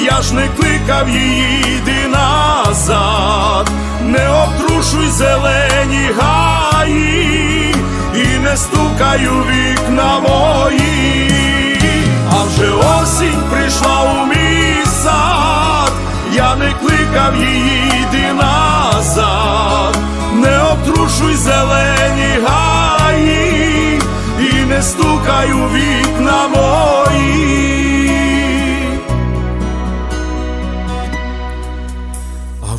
я ж не кликав її, йди назад, не обтрушуй зелені гаї, і не стукай у вікна мої, а вже осінь прийшла у мій сад, я не кликав її, йди назад, не обтрушуй зелені гаї, і не стукай у вікна мої.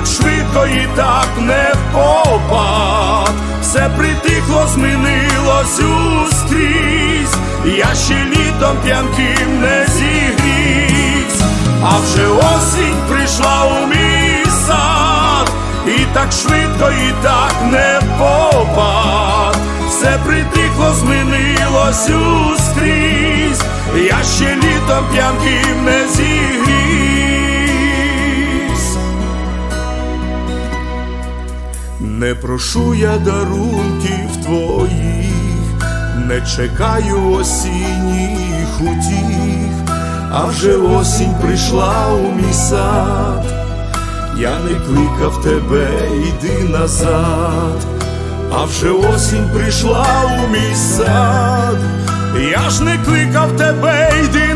так швидко, і так не впопад. Все притихло, змінилось ускрізь, я ще літом п'янким не зігрівсь, а вже осінь прийшла у мій сад, і так швидко, і так не впопад. Все притихло, змінилось ускрізь, я ще літом п'янким не зігрівсь. Не прошу я дарунків твоїх, не чекаю осінніх утіх, а вже осінь прийшла у мій сад, я не кликав тебе, йди назад, а вже осінь прийшла у мій сад, я ж не кликав тебе, йди